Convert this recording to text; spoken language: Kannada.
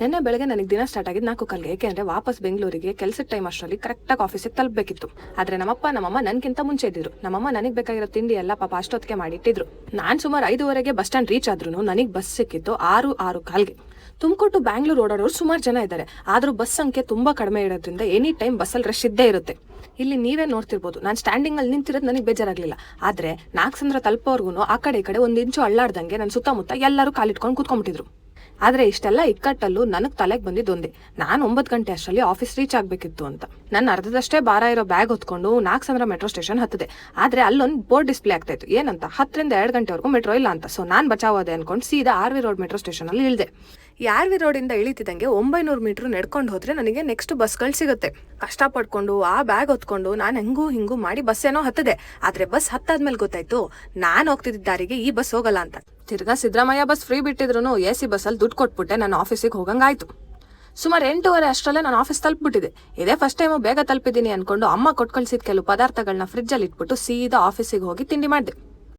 ನಿನ್ನೆ ಬೆಳಗ್ಗೆ ನನಗೆ ದಿನ ಸ್ಟಾರ್ಟ್ ಆಗಿದ್ದು ನಾಲ್ಕು ಕಲ್ಗೆ ಏಕೆಂದ್ರೆ ವಾಪಸ್ ಬೆಂಗಳೂರಿಗೆ ಕೆಲಸದ ಟೈಮ್ ಅಷ್ಟರಲ್ಲಿ ಕರೆಕ್ಟಾಗಿ ಆಫೀಸಿಗೆ ತಲುಪಬೇಕಿತ್ತು. ಆದ್ರೆ ನಮ್ಮಪ್ಪ, ನಮ್ಮಮ್ಮ ನನ್ಗಿಂತ ಮುಂಚೆ ಇದ್ದಿದ್ರು. ನಮ್ಮಮ್ಮ ನನಗೆ ಬೇಕಾಗಿರೋ ತಿಂಡಿ ಎಲ್ಲ ಪಾಪ ಅಷ್ಟೊತ್ತಿಗೆ ಮಾಡಿಟ್ಟಿದ್ರು ನಾನು ಸುಮಾರು ಐದುವರೆಗೆ ಬಸ್ ಸ್ಟ್ಯಾಂಡ್ ರೀಚ್ ಆದ್ರೂ ನನಗೆ ಬಸ್ ಸಿಕ್ಕಿತ್ತು ಆರು ಆರು ಕಾಲ್ಗೆ ತುಮಕೂರು ಬ್ಯಾಂಗ್ಳೂರ್ ಓಡಾಡೋರು ಸುಮಾರು ಜನ ಇದ್ದಾರೆ ಆದ್ರೂ ಬಸ್ ಸಂಖ್ಯೆ ತುಂಬಾ ಕಡಿಮೆ ಇರೋದ್ರಿಂದ ಎನಿ ಟೈಮ್ ಬಸ್ಸಲ್ಲಿ ರಶ್ ಇದ್ದೇ ಇರುತ್ತೆ. ಇಲ್ಲಿ ನೀವೇ ನೋಡ್ತಿರ್ಬೋದು, ನಾನು ಸ್ಟ್ಯಾಂಡಿಂಗ್ ಅಲ್ಲಿ ನಿಂತಿರೋದು ನನಗೆ ಬೇಜಾರಾಗ್ಲಿಲ್ಲ. ಆದ್ರೆ ನಾಲ್ಕು ತಲುಪೋರ್ಗು ಆ ಕಡೆ ಈ ಕಡೆ ಒಂದು ಇಂಚು ಅಳ್ಳಾಡ್ದಂಗೆ ನನ್ನ ಸುತ್ತಮುತ್ತ ಎಲ್ಲರೂ ಕಾಲಿಟ್ಕೊಂಡು ಕೂತ್ಕೊಂಡ್ಬಿಟ್ಟಿದ್ರು. ಆದ್ರೆ ಇಷ್ಟೆಲ್ಲ ಇಕ್ಕಟ್ಟಲ್ಲೂ ನನಗ್ ತಲೆಗೆ ಬಂದಿದ್ದು ಒಂದೇ. ನಾನು ಒಂಬತ್ತು ಗಂಟೆ ಅಷ್ಟರಲ್ಲಿ ಆಫೀಸ್ ರೀಚ್ ಆಗ್ಬೇಕಿತ್ತು ಅಂತ. ನನ್ನ ಅರ್ಧದಷ್ಟೇ ಭಾರ ಇರೋ ಬ್ಯಾಗ್ ಹೊತ್ಕೊಂಡು ನಾಲ್ಕು ಸಾವಿರ ಮೆಟ್ರೋ ಸ್ಟೇಷನ್ ಹತ್ತಿದೆ. ಆದ್ರೆ ಅಲ್ಲೊಂದು ಬೋರ್ಡ್ ಡಿಸ್ಪ್ಲೇ ಆಗ್ತಾ ಇತ್ತು. ಏನಂತ? ಹತ್ತರಿಂದ ಎರಡು ಗಂಟೆವರೆಗೂ ಮೆಟ್ರೋ ಇಲ್ಲ ಅಂತ. ಸೊ ನಾನು ಬಚಾವದೆ ಅನ್ಕೊಂಡು ಸೀದಾ R V road metro station ಅಲ್ಲಿ ಇಳಿದೆ. ಯಾರ್ ವಿ ರೋಡ್ ಇಂದ ಇಳಿತಿದ್ದಂಗೆ ಒಂಬೈನೂರು ಮೀಟರ್ ನಡ್ಕೊಂಡು ಹೋದ್ರೆ ನನಗೆ ನೆಕ್ಸ್ಟ್ ಬಸ್ಗಳು ಸಿಗುತ್ತೆ. ಕಷ್ಟ ಪಡ್ಕೊಂಡು ಆ ಬ್ಯಾಗ್ ಹೊತ್ಕೊಂಡು ನಾನು ಹೆಂಗೂ ಹಿಂಗೂ ಮಾಡಿ ಬಸ್ ಏನೋ ಹತ್ತದೆ. ಆದ್ರೆ ಬಸ್ ಹತ್ತಾದ್ಮೇಲೆ ಗೊತ್ತಾಯ್ತು, ನಾನು ಹೋಗ್ತಿದ್ದ ದಾರಿಗೆ ಈ ಬಸ್ ಹೋಗಲ್ಲ ಅಂತ. ತಿರ್ಗಾ ಸಿದ್ದರಾಮಯ್ಯ ಬಸ್ ಫ್ರೀ ಬಿಟ್ಟಿದ್ರು ಎ ಸಿ ಬಸ್ಸಲ್ಲಿ ದುಡ್ಡು ಕೊಟ್ಬಿಟ್ಟೆ, ನಾನು ಆಫೀಸಿಗೆ ಹೋಗಂಗಾಯ್ತು. ಸುಮಾರು ಎಂಟೂವರೆ ಅಷ್ಟರಲ್ಲೇ ನಾನು ಆಫೀಸ್ ತಲುಪಿಬಿಟ್ಟಿದೆ. ಇದೇ ಫಸ್ಟ್ ಟೈಮು ಬೇಗ ತಲುಪಿದ್ದೀನಿ ಅನ್ಕೊಂಡು ಅಮ್ಮ ಕೊಟ್ಕೊಳ್ಸಿದ ಕೆಲವು ಪದಾರ್ಥಗಳನ್ನ ಫ್ರಿಜ್ಜಲ್ಲಿ ಇಟ್ಬಿಟ್ಟು ಸೀದಾ ಆಫೀಸಿಗೆ ಹೋಗಿ ತಿಂಡಿ ಮಾಡಿದೆ.